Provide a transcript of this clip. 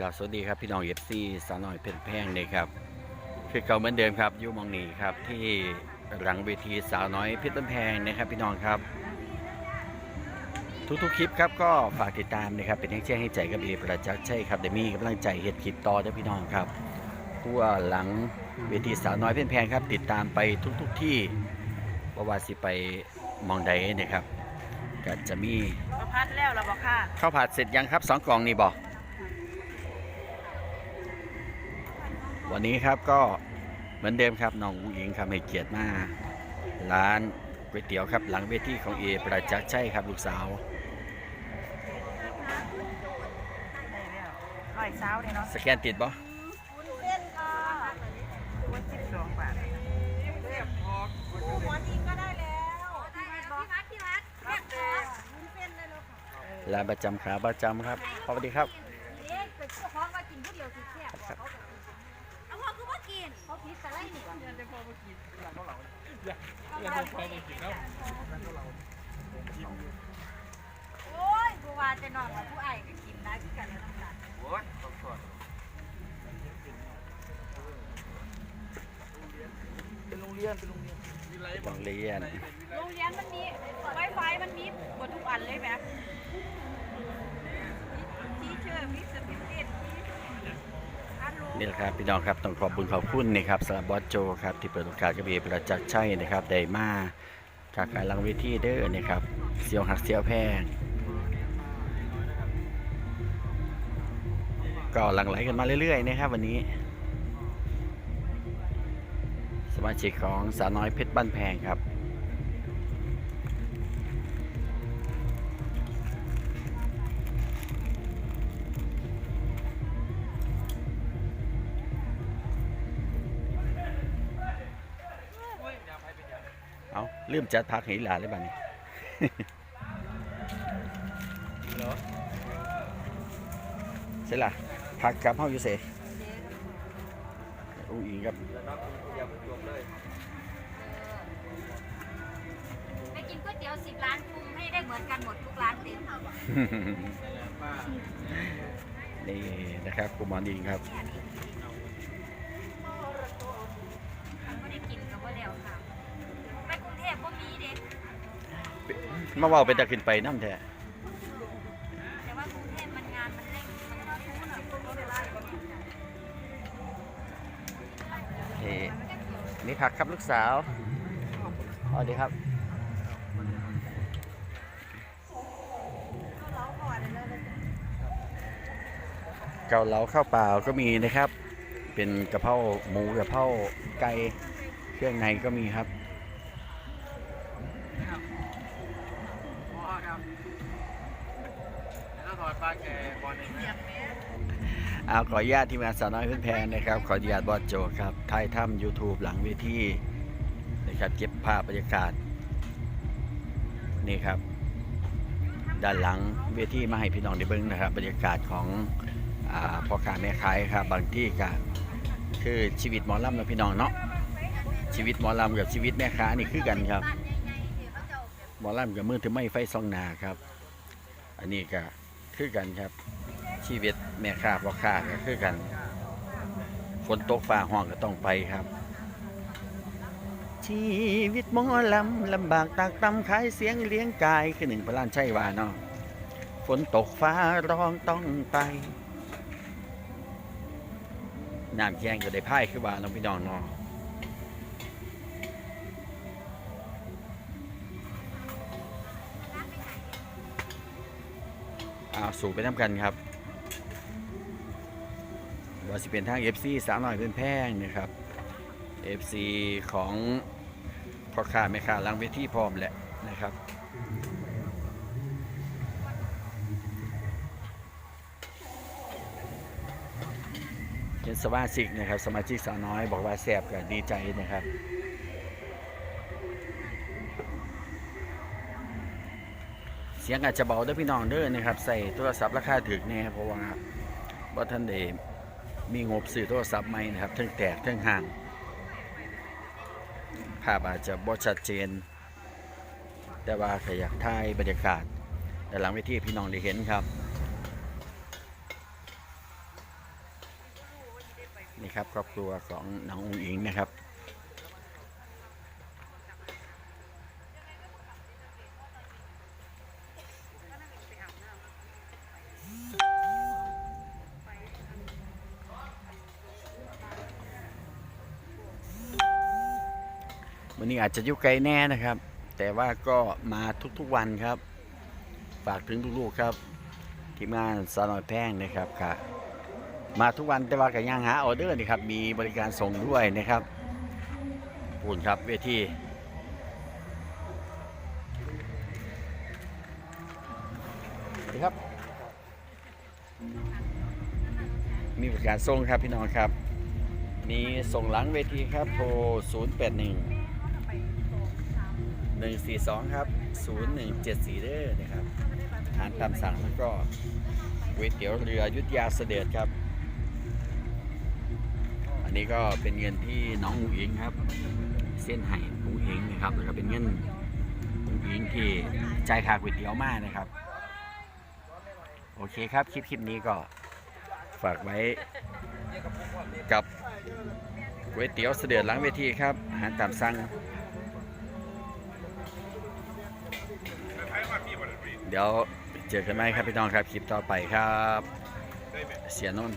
กล่าวสวัสดีครับพี่น้องเอฟซีสาวน้อยเพชรแพงเลยครับคือเก่าเหมือนเดิมครับอยูหมองนีครับที่หลังเวทีสาวน้อยเพชรแพงนะครับพี่น้องครับ ทุกๆคลิปครับก็ฝากติดตามนะครับเป็นให้แจ้งให้ใจกับเอประจักษ์ใช่ครับเดยวมีกำลังใจเฮ็ดคลิปต่อเด้อพี่น้องครับทั่วหลังเวทีสาวน้อยเพชรแพงครับ ติดตามไปทุกๆที่บ่ว่าสิไปหมองใดนะครับก็จะมีประพัดแล้วเราบอกค่ะข้าวผัดเสร็จยังครับสองกล่องนี่บอก วันนี้ครับก็เหมือนเดิมครับน้องอุ้งอิงครับให้เกียรติมาร้านก๋วยเตี๋ยวครับหลังเวทีของเอประจักษ์ใช่ครับลูกสาวได้แล้วร้อยเช้าเนี่ยเนาะสแกนติดบ่เส้นค่ะวันสิบสองบาทหมอนอิงก็ได้แล้วได้พี่มัดพี่มัดเรียกขอวุ้นเส้นได้แล้วค่ะร้านประจำขาประจำครับสวัสดีครับ นี่ยันจะพอมากินยันเขายันจะพอมากินแล้วโอ้ยบัวาจะนอนกับผู้ไอ้ก็กินได้คือกันแล้วน้ำตาลโรงเรียนโรงเรียนมันมีไวไฟมันมีหมดทุกอันเลยไหมทีเชอร์มีสปิริตอันรู้ นี่แหละครับพี่น้องครับต้องขอบคุญขอบคุณนะครับสำหรับบอสโจครับที่เปิดโอกาสกับเอประจักษ์ใช่นะครับไดมาจากการลังเวทีเด้อนะครับเสียวหักเสียวแพงก็หลั่งไหลกันมาเรื่อยๆนะครับวันนี้ สมาชิกของสาวน้อยเพชรบ้านแพงครับ เอาลืมจัดพักให้หลานเลยบ้านี้เสร็จละพักกับเฮาอยู่เสอุ้งอิงครับไปกินก๋วยเตี๋ยวสิบร้านปรุงให้ได้เหมือนกันหมดทุกร้านเต็มนี่นะครับกุมารอิงครับ ไม่ได้กินกับว่าแล้วค่ะ ไปกรุงเทพก็มีเด็ก มาเว่าเป็นตะขึ้นไปน้ำแท้แต่ว่ากรุงเทพมันงานมันเร่งมันก็รู้หน่อยคนเวลานี่นี่ผักครับลูกสาวสวัสดีครับเกาเหลาข้าวเปล่าก็มีนะครับ เป็นกะเพราหมูกะเพราไก่เครื่องในก็มีครับ แล้วถอด ปลาแกบอลเองนะเอาขออนุญาตทีมงานสาวน้อยเพื่อนแพงนะครับ ขออนุญาตบอสโจครับถ่ายถ้ำ YouTube หลังเวทีนะครับเก็บภาพบรรยากาศ นี่ครับ ด้านหลังเวทีมาให้พี่น้องได้เบิ่งนะครับ บรรยากาศของอพ่อค้าแม่ขายครับบางที่ก็คือชีวิตหมอลำนะพี่น้องเนาะชีวิตหมอลำกับชีวิตแม่ค้านี่คือกันครับหมอลำกับมือถือไม่ไฟซองนาครับ อันนี้ก็ คือกันครับ ชีวิตแม่ค้าพ่อค้าก็คือกันฝนตกฟ้าห้องก็ต้องไปครับ ชีวิตหมอลำลำบากตากตำขายเสียงเลี้ยงกายคือหนึ่งพระลานใช่ว่าเนาะฝนตกฟ้าร้องต้องไปน้ำแข็งก็ได้พ่ายคือว่าน้องพี่น้องเนาะ อ้าสูบไปน้ำกันครับว่าสิเป็นทาง FC สาวหน่อยเป็นแพงนะครับ FC ของพ่อค้าแม่ค้าลังเวทีพร้อมแหละนะครับเป็นสมาชิกนะครับ สมาชิกสาวน้อยบอกว่าแซ่บก็ดีใจนะครับ สียงอาจจะเบาด้วยพี่น้องเด้อนะครับใส่โทรศัพท์ราคาถึกแน่เพราะว่าบ่ท่านได้มีงบซื้อโทรศัพท์ใหม่นะครับทั้งแตกทั้งห่างภาพอาจจะบ่ชัดเจน แต่ว่าขอยากถ่ายบรรยากาศแต่หลังเวทีพี่น้องได้เห็นครับนี่ครับครอบครัวของน้องอุ๋งอิงนะครับ วันนี้อาจจะยู่ไกลแน่นะครับ แต่ว่าก็มาทุกๆวันครับ ฝากถึงลูกๆครับ ทีมงานสาวนอยแพงนะครับค่ะ มาทุกวันแต่ว่าก็ยังหาออเดอร์นี่ครับ มีบริการส่งด้วยนะครับปุ่นครับเวทีสวัสดีครับ มีบริการส่งครับพี่น้องครับ มีส่งหลังเวทีครับโทร 0 142 ครับ 0174เด้อนะครับอาหารตามสั่งแล้วก็ก๋วยเตี๋ยวเรือยุทธยาเสด็จครับ อันนี้ก็เป็นเงินที่น้องอุ๋งอิงครับ เส้นไห่อุ๋งอิงนะครับแล้วก็เป็นเงินอุ๋งอิงที่ใจ่ายค่าก๋วยเตี๋ยวมากนะครับ โอเคครับคลิปคลิปนี้ก็ฝากไว้กับก๋วยเตี๋ยวเสด็จหลังเวทีครับอาหารตามสั่ง เดี๋ยวเจอกันไหมครับพี่น้องครับคลิปต่อไปครับ เสียโน่น